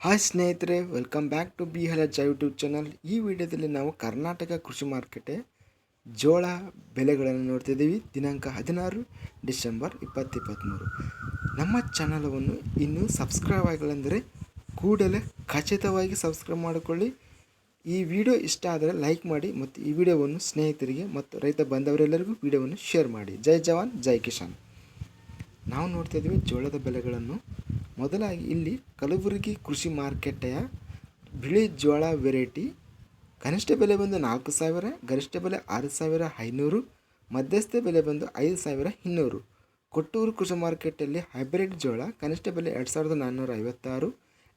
Hi ಸ್ನೇಹಿತರೆ welcome back to ಬಿ ಹಲಜ ಯೂಟ್ಯೂಬ್ ಚಾನಲ್ ಈ ವಿಡಿಯೋದಲ್ಲಿ ನಾವು ಕರ್ನಾಟಕ ಕೃಷಿ ಮಾರುಕಟ್ಟೆ ಜೋಳ ಬೆಲೆಗಳನ್ನು ನೋಡ್ತಿದ್ದೀವಿ ದಿನಾಂಕ ಹದಿನಾರು ಡಿಸೆಂಬರ್ ಇಪ್ಪತ್ತಿಪ್ಪತ್ತ್ಮೂರು ನಮ್ಮ ಚಾನಲವನ್ನು ಇನ್ನೂ ಸಬ್ಸ್ಕ್ರೈಬ್ ಆಗಿಲ್ಲಂದರೆ ಕೂಡಲೇ ಖಚಿತವಾಗಿ ಸಬ್ಸ್ಕ್ರೈಬ್ ಮಾಡಿಕೊಳ್ಳಿ. ಈ ವಿಡಿಯೋ ಇಷ್ಟ ಆದರೆ ಲೈಕ್ ಮಾಡಿ ಮತ್ತು ಈ ವಿಡಿಯೋವನ್ನು ಸ್ನೇಹಿತರಿಗೆ ಮತ್ತು ರೈತ ಬಂದವರೆಲ್ಲರಿಗೂ ವಿಡಿಯೋವನ್ನು ಶೇರ್ ಮಾಡಿ. ಜೈ ಜವಾನ್, ಜೈ ಕಿಶಾನ್ ನಾವು ನೋಡ್ತಾ ಇದ್ದೀವಿ ಜೋಳದ ಬೆಲೆಗಳನ್ನು ಮೊದಲಾಗಿ ಇಲ್ಲಿ ಕಲಬುರಗಿ ಕೃಷಿ ಮಾರುಕಟ್ಟೆಯ ಬಿಳಿ ಜೋಳ ವೆರೈಟಿ ಕನಿಷ್ಠ ಬೆಲೆ ಬಂದು ನಾಲ್ಕು ಸಾವಿರ, ಗರಿಷ್ಠ ಬೆಲೆ ಆರು ಸಾವಿರ ಐನೂರು, ಮಧ್ಯಸ್ಥ ಬೆಲೆ ಬಂದು ಐದು ಸಾವಿರ ಇನ್ನೂರು. ಕೊಟ್ಟೂರು ಕೃಷಿ ಮಾರುಕಟ್ಟೆಯಲ್ಲಿ ಹೈಬ್ರಿಡ್ ಜೋಳ ಕನಿಷ್ಠ ಬೆಲೆ ಎರಡು ಸಾವಿರದ ನಾನ್ನೂರ ಐವತ್ತಾರು,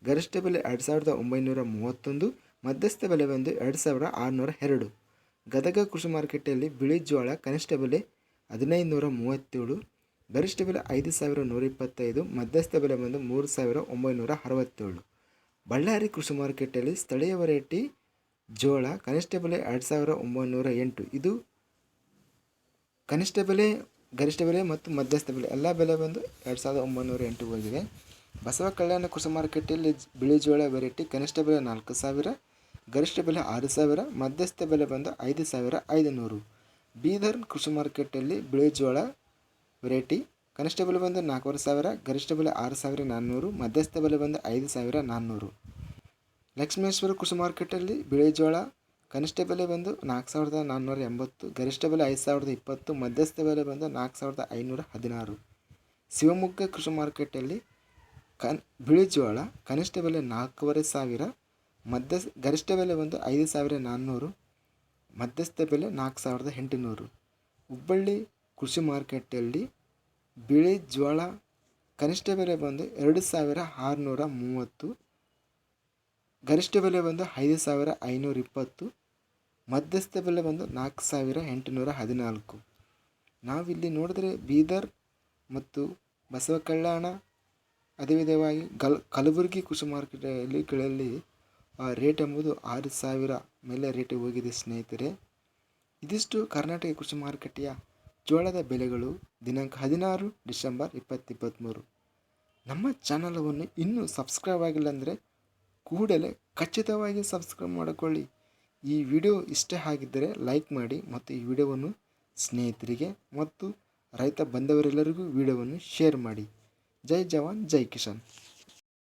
ಗರಿಷ್ಠ ಬೆಲೆ ಎರಡು ಸಾವಿರದ ಒಂಬೈನೂರ ಮೂವತ್ತೊಂದು, ಮಧ್ಯಸ್ಥ ಬೆಲೆ ಬಂದು ಎರಡು ಸಾವಿರ ಆರುನೂರ ಎರಡು. ಗದಗ ಕೃಷಿ ಮಾರುಕಟ್ಟೆಯಲ್ಲಿ ಬಿಳಿ ಜೋಳ ಕನಿಷ್ಠ ಬೆಲೆ ಹದಿನೈದು ನೂರ ಮೂವತ್ತೇಳು ಗರಿಷ್ಠ ಬೆಲೆ ಐದು ಸಾವಿರ ನೂರ ಇಪ್ಪತ್ತೈದು, ಮಧ್ಯಸ್ಥ ಬೆಲೆ ಬಂದು ಮೂರು ಸಾವಿರ ಒಂಬೈನೂರ ಅರವತ್ತೇಳು. ಬಳ್ಳಾರಿ ಕೃಷಿ ಮಾರುಕಟ್ಟೆಯಲ್ಲಿ ಸ್ಥಳೀಯ ವೆರೈಟಿ ಜೋಳ ಕನಿಷ್ಠ ಬೆಲೆ ಎರಡು ಸಾವಿರ ಒಂಬೈನೂರ ಎಂಟು. ಇದು ಕನಿಷ್ಠ ಬೆಲೆ, ಗರಿಷ್ಠ ಬೆಲೆ ಮತ್ತು ಮಧ್ಯಸ್ಥ ಬೆಲೆ ಎಲ್ಲ ಬೆಲೆ ಬಂದು ಎರಡು ಸಾವಿರದ ಒಂಬೈನೂರ ಎಂಟು ಹೋಗಿದೆ. ಬಸವ ಕಲ್ಯಾಣ ಕೃಷಿ ಮಾರುಕಟ್ಟೆಯಲ್ಲಿ ಬಿಳಿ ಜೋಳ ವೆರೈಟಿ ಕನಿಷ್ಠ ಬೆಲೆ ನಾಲ್ಕು ಸಾವಿರ, ಗರಿಷ್ಠ ಬೆಲೆ ಆರು ಸಾವಿರ, ಮಧ್ಯಸ್ಥ ಬೆಲೆ ಬಂದು ಐದು ಸಾವಿರ ಐದು ನೂರು ಬೀದರ್ ಕೃಷಿ ಮಾರುಕಟ್ಟೆಯಲ್ಲಿ ಬಿಳಿ ಜೋಳ ವೆರೈಟಿ. ಕನಿಷ್ಠ ಬೆಲೆ ಬಂದು ನಾಲ್ಕೂವರೆ ಸಾವಿರ, ಗರಿಷ್ಠ ಬೆಲೆ ಆರು ಸಾವಿರ ನಾನ್ನೂರು, ಮಧ್ಯಸ್ಥ ಬೆಲೆ ಬಂದು ಐದು ಸಾವಿರ ನಾನ್ನೂರು. ಲಕ್ಷ್ಮೇಶ್ವರ ಕೃಷಿ ಮಾರ್ಕೆಟಲ್ಲಿ ಬಿಳಿ ಜೋಳ, ಕನಿಷ್ಠ ಬೆಲೆ ಬಂದು ನಾಲ್ಕು ಸಾವಿರದ ನಾನ್ನೂರ ಎಂಬತ್ತು, ಗರಿಷ್ಠ ಬೆಲೆ ಐದು ಸಾವಿರದ ಇಪ್ಪತ್ತು, ಮಧ್ಯಸ್ಥ ಬೆಲೆ ಬಂದು ನಾಲ್ಕು ಸಾವಿರದ ಐನೂರ ಹದಿನಾರು. ಶಿವಮೊಗ್ಗ ಕೃಷಿ ಮಾರ್ಕೆಟಲ್ಲಿ ಕನ್, ಬಿಳಿ ಜೋಳ, ಕನಿಷ್ಠ ಬೆಲೆ ನಾಲ್ಕೂವರೆ ಸಾವಿರ ಮಧ್ಯ ಗರಿಷ್ಠ ಬೆಲೆ ಬಂದು ಐದು ಸಾವಿರ ನಾನ್ನೂರು, ಮಧ್ಯಸ್ಥ ಬೆಲೆ ನಾಲ್ಕು ಸಾವಿರದ ಎಂಟುನೂರು. ಹುಬ್ಬಳ್ಳಿ ಕೃಷಿ ಮಾರುಕಟ್ಟೆಯಲ್ಲಿ ಬಿಳಿ ಜೋಳ ಕನಿಷ್ಠ ಬೆಲೆ ಬಂದು ಎರಡು ಸಾವಿರ ಆರುನೂರ ಮೂವತ್ತು, ಗರಿಷ್ಠ ಬೆಲೆ ಬಂದು ಐದು ಸಾವಿರ ಐನೂರ ಇಪ್ಪತ್ತು, ಮಧ್ಯಸ್ಥ ಬೆಲೆ ಬಂದು ನಾಲ್ಕು ಸಾವಿರ ಎಂಟುನೂರ ಹದಿನಾಲ್ಕು. ನಾವಿಲ್ಲಿ ನೋಡಿದ್ರೆ ಬೀದರ್ ಮತ್ತು ಬಸವ ಕಲ್ಯಾಣ ಅದೇ ವಿಧವಾಗಿ ಗಲ್, ಕಲಬುರಗಿ ಕೃಷಿ ಆ ರೇಟ್ ಎಂಬುದು ಆರು ಸಾವಿರ ಮೇಲೆ ರೇಟ್ ಹೋಗಿದೆ ಸ್ನೇಹಿತರೆ. ಇದಿಷ್ಟು ಕರ್ನಾಟಕ ಕೃಷಿ ಮಾರುಕಟ್ಟೆಯ ಜೋಳದ ಬೆಲೆಗಳು ದಿನಾಂಕ ಹದಿನಾರು ಡಿಸೆಂಬರ್ ಇಪ್ಪತ್ತಿಪ್ಪತ್ತ್ಮೂರು ನಮ್ಮ ಚಾನಲನ್ನು ಇನ್ನೂ ಸಬ್ಸ್ಕ್ರೈಬ್ ಆಗಿಲ್ಲ ಅಂದರೆ ಕೂಡಲೇ ಖಚಿತವಾಗಿ ಸಬ್ಸ್ಕ್ರೈಬ್ ಮಾಡಿಕೊಳ್ಳಿ. ಈ ವಿಡಿಯೋ ಇಷ್ಟ ಆಗಿದ್ದರೆ ಲೈಕ್ ಮಾಡಿ ಮತ್ತು ಈ ವಿಡಿಯೋವನ್ನು ಸ್ನೇಹಿತರಿಗೆ ಮತ್ತು ರೈತ ಬಂದವರೆಲ್ಲರಿಗೂ ವಿಡಿಯೋವನ್ನು ಶೇರ್ ಮಾಡಿ. ಜೈ ಜವಾನ್, ಜೈ ಕಿಶನ್